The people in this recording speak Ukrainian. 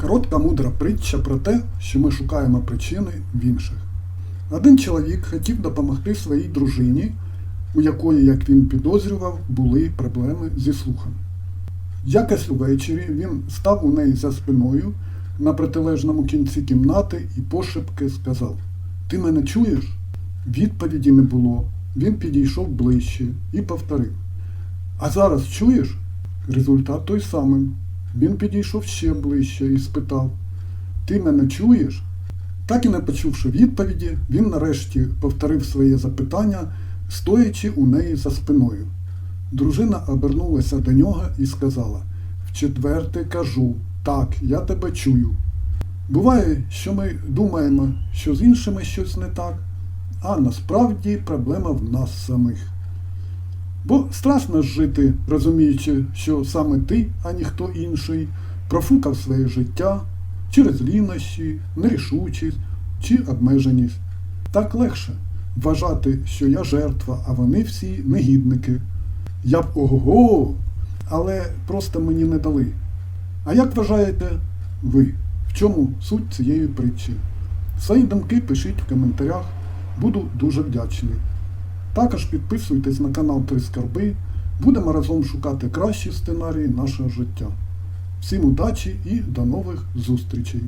Коротка мудра притча про те, що ми шукаємо причини в інших. Один чоловік хотів допомогти своїй дружині, у якої, як він підозрював, були проблеми зі слухом. Якось увечері він став у неї за спиною на протилежному кінці кімнати і пошепки сказав: Ти мене чуєш? Відповіді не було. Він підійшов ближче і повторив. А зараз чуєш? Результат той самий. Він підійшов ще ближче і спитав: Ти мене чуєш? Так і не почувши відповіді, він нарешті повторив своє запитання, стоячи у неї за спиною. Дружина обернулася до нього і сказала: Вчетверте кажу, так, я тебе чую. Буває, що ми думаємо, що з іншими щось не так, а насправді проблема в нас самих. Бо страшно жити, розуміючи, що саме ти, а ніхто інший, профукав своє життя через лінощі, нерішучість чи обмеженість. Так легше вважати, що я жертва, а вони всі негідники. Я б ого-го, але просто мені не дали. А як вважаєте ви, в чому суть цієї притчі? Свої думки пишіть в коментарях, буду дуже вдячний. Також підписуйтесь на канал Три Скарби, будемо разом шукати кращі сценарії нашого життя. Всім удачі і до нових зустрічей!